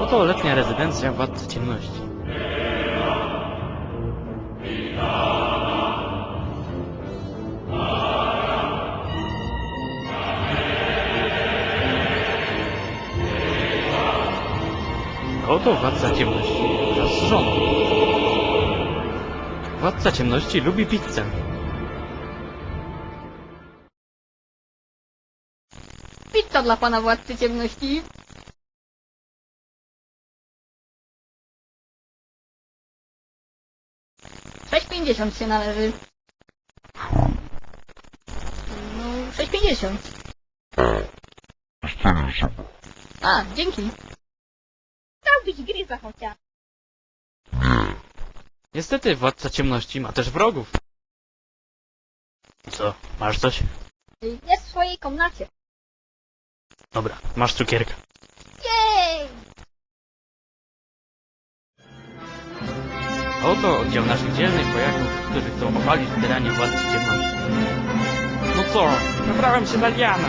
Oto letnia rezydencja Władcy Ciemności. Oto Władca Ciemności wraz z żoną. Władca Ciemności lubi pizzę. Pizza dla pana władcy ciemności. Sześć pięćdziesiąt się należy. No, sześć pięćdziesiąt. A, dzięki. Zrobić gryza chociaż. Niestety Władca Ciemności ma też wrogów. Co, masz coś? Jest w swojej komnacie. Dobra, masz cukierka. Oto oddział naszych dzielnych wojaków, którzy chcą obalić tyranię Władcy Ciemności. No co, wybrałem się na lianę.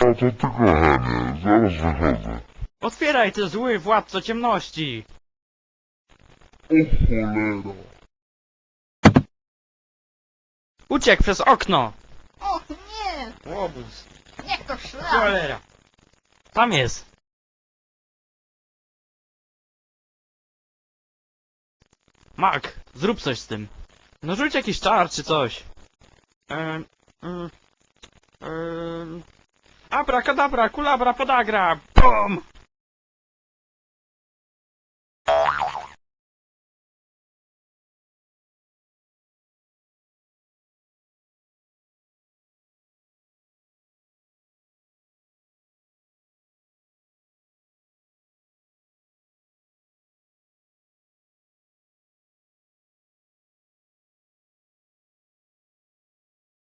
No to ty kochanie, zaraz wychodzę. Otwieraj ty zły Władco Ciemności! O cholera. Uciekł przez okno! Och nie! Łobuz, Niech to szlak! cholera! Tam jest! Mak, zrób coś z tym. No rzuć jakiś czar czy coś. Ehm, mm, ehm, abra kadabra, kulabra podagra, BOM!